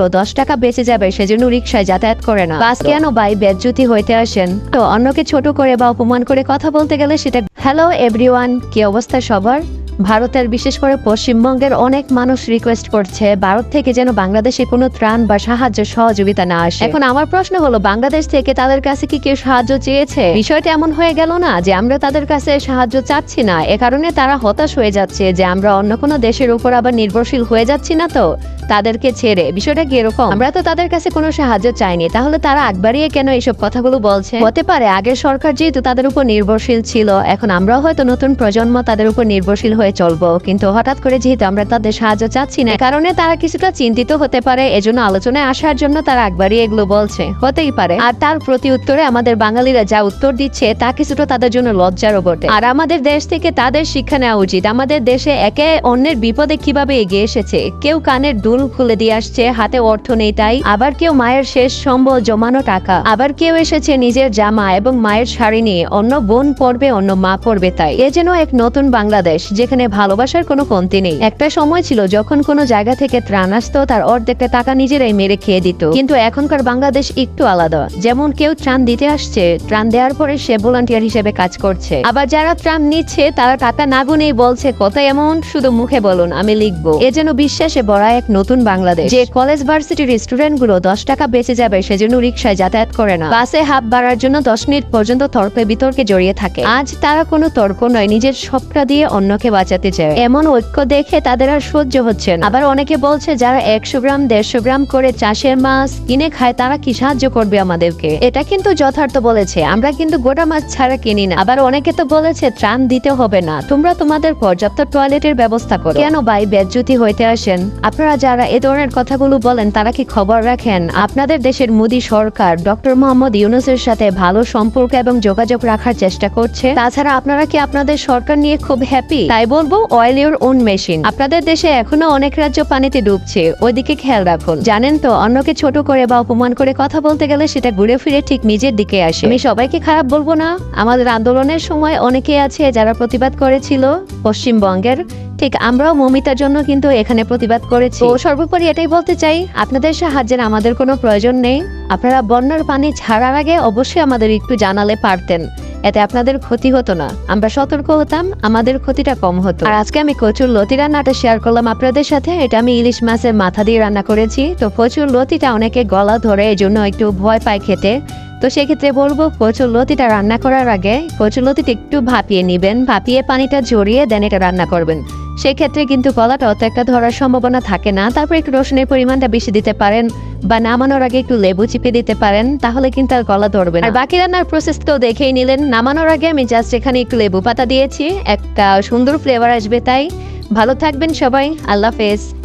তো দশ টাকা বেঁচে যাবে, সেজন্য রিক্সায় যাতায়াত করে না। বাস কেন বাই বেদজ্যোতি হইতে আসেন? তো অন্যকে ছোট করে বা অপমান করে কথা বলতে গেলে সেটা হ্যালো এভরিওয়ান কি অবস্থা সবার? ভারতের বিশেষ করে পশ্চিমবঙ্গের অনেক মানুষ রিকোয়েস্ট করছে, ভারত থেকে যেন বাংলাদেশে কোনো ত্রাণ বা সাহায্য সহযোগিতা না আসে। এখন আমার প্রশ্ন হলো, বাংলাদেশ থেকে তাদের কাছে কি কেউ সাহায্য চেয়েছে? বিষয়টা এমন হয়ে গেল না যে আমরা তাদের কাছে সাহায্য চাচ্ছি না, এ কারণে তারা হতাশ হয়ে যাচ্ছে যে আমরা অন্য কোনো দেশের উপর আবার নির্ভরশীল হয়ে যাচ্ছি না তো, তাদেরকে ছেড়ে। বিষয়টা কি এরকম? আমরা তো তাদের কাছে কোনো সাহায্য চাইনি, তাহলে তারা আগবাড়িয়ে কেন এইসব কথাগুলো বলছে? হতে পারে আগের সরকার যেহেতু তাদের উপর নির্ভরশীল ছিল, এখন আমরাও হয়তো নতুন প্রজন্ম তাদের উপর নির্ভরশীল হয়ে চলবো। কিন্তু হঠাৎ করে যেহেতু আমরা তাদের সাহায্য চাচ্ছি না কারণে তারা কিছুটা চিন্তিত হতে পারে। এজন্য আলোচনায় আসার জন্য তারা একবারই এগুলো বলছে। হতেই পারে। আর তার প্রতি উত্তরে আমাদের বাঙালিরা যা উত্তর দিচ্ছে, তা কিছুটা তাদের জন্য লজ্জারও বটে। আর আমাদের দেশ থেকে তাদের শিক্ষা নেওয়া উচিত। আমাদের দেশে একে অন্যের বিপদে কীভাবে এগিয়ে এসেছে? কেউ কানের দুল খুলে দিয়ে আসছে, হাতে অর্থ নেই তাই। আবার কেউ মায়ের শেষ সম্বল জমানো টাকা। আবার কেউ এসেছে নিজের জামা এবং মায়ের শাড়ি নিয়ে। অন্য বোন পড়বে অন্য মা পড়বে তাই। এ যেন এক নতুন বাংলাদেশ, যেখানে ভালোবাসার কোনো কমতি নেই। একটা সময় ছিল যখন কোনো জায়গা থেকে ত্রাণ আসতো, তার অর্ধেকটা টাকা নিজেরাই মেরে খেয়ে দিত। কিন্তু এখনকার বাংলাদেশ একটু আলাদা। যেমন কেউ ত্রাণ দিতে আসছে, ত্রাণ দেওয়ার পরে সে ভলান্টিয়ার হিসেবে কাজ করছে। আবার যারা ত্রাণ নিচ্ছে, তারা টাকা না গুনেই বলছে কত এমন, শুধু মুখে বলুন, আমি লিখব। এ যেন বিশ্বাসে বড়া এক নতুন বাংলাদেশ। যে কলেজ ভার্সিটির স্টুডেন্টগুলো দশ টাকা বেঁচে যাবে, সেজন্য রিক্সায় যাতায়াত করে না। বাসে হাফ বাড়ার জন্য দশ মিনিট পর্যন্ত তর্কে বিতর্কে জড়িয়ে থাকে। আজ তারা কোনো তর্ক নয়, নিজের সবটা দিয়ে অন্যকে বাঁচাতে চায়। এমন ঐক্য দেখে তাদের আর সহ্য হচ্ছে না। আবার অনেকে বলছে, যারা একশো গ্রাম, দেড়শো গ্রাম করে চাষের মাছ কিনে খায়, তারা কি সাহায্য করবে আমাদেরকে? এটা কিন্তু যথার্থ বলেছে। আমরা কিন্তু গোটা মাছ ছাড়া কিনি না। আবার অনেকে তো বলেছে, ত্রাণ দিতে হবে না। তোমরা তোমাদের পর্যাপ্ত টয়লেটের ব্যবস্থা করো। কেন ভাই বেজ্জুতি হইতে আসেন? আপনারা যারা এ ধরনের কথাগুলো বলেন, তারা কি খবর রাখেন? আপনাদের দেশের মোদী সরকার, ডক্টর মোহাম্মদ ইউনুসের সাথে ভালো সম্পর্ক এবং যোগাযোগ রাখার চেষ্টা করছে? তাছাড়া আপনারা কি আপনাদের সরকার নিয়ে খুব হ্যাপি তাই বলব অয়েল ইউর ওন মেশিন আপনাদের দেশে এখনও অনেক রাজ্য পানিতে ডুবছে, ওইদিকে খেয়াল রাখুন। জানেন তো, অন্যকে ছোট করে বা অপমান করে কথা বলতে গেলে সেটা ঘুরে ফিরে ঠিক নিজের দিকে আসে। আমি সবাইকে খারাপ বলব না। আমাদের আন্দোলনের সময় অনেকে আছে যারা প্রতিবাদ করেছিল পশ্চিমবঙ্গের। ঠিক আমরাও মমিতার জন্য কিন্তু এখানে প্রতিবাদ করেছি। তো সর্বোপরি এটাই বলতে চাই, আপনাদের সাহায্যের আমাদের কোনো প্রয়োজন নেই। আপনারা বন্যার পানি ছাড়ার আগে অবশ্যই আমাদের একটু জানালে পারতেন। এতে আপনাদের ক্ষতি হতো না। আমরা সতর্ক হতাম, আমাদের ক্ষতিটা কম হতো। আর আজকে আমি কচুর লতি রান্নাটা শেয়ার করলাম আপনাদের সাথে। এটা আমি ইলিশ মাছের মাথা দিয়ে রান্না করেছি। তো কচুর লতিটা অনেকে গলা ধরে এই জন্য একটু ভয় পায় খেতে। তো সেক্ষেত্রে বলব, কচুর লতিটা রান্না করার আগে কচুর লতিটা একটু ভাপিয়ে নেবেন। ভাপিয়ে পানিটা জড়িয়ে দেন এটা রান্না করবেন। সেক্ষেত্রে কিন্তু গলাটা অত একটা ধরার সম্ভাবনা থাকে না। তারপর একটু রসুনের পরিমাণটা বেশি দিতে পারেন। বা নামানোর আগে একটু লেবু চিপে দিতে পারেন, তাহলে কিন্তু আর গলা ধরবে না। আর বাকি রান্নার প্রসেস তো দেখেই নিলেন, নামানোর আগে আমি জাস্ট এখানে একটু লেবু পাতা দিয়েছি, একটা সুন্দর ফ্লেভার আসবে তাই। ভালো থাকবেন সবাই, আল্লাহ হাফেজ।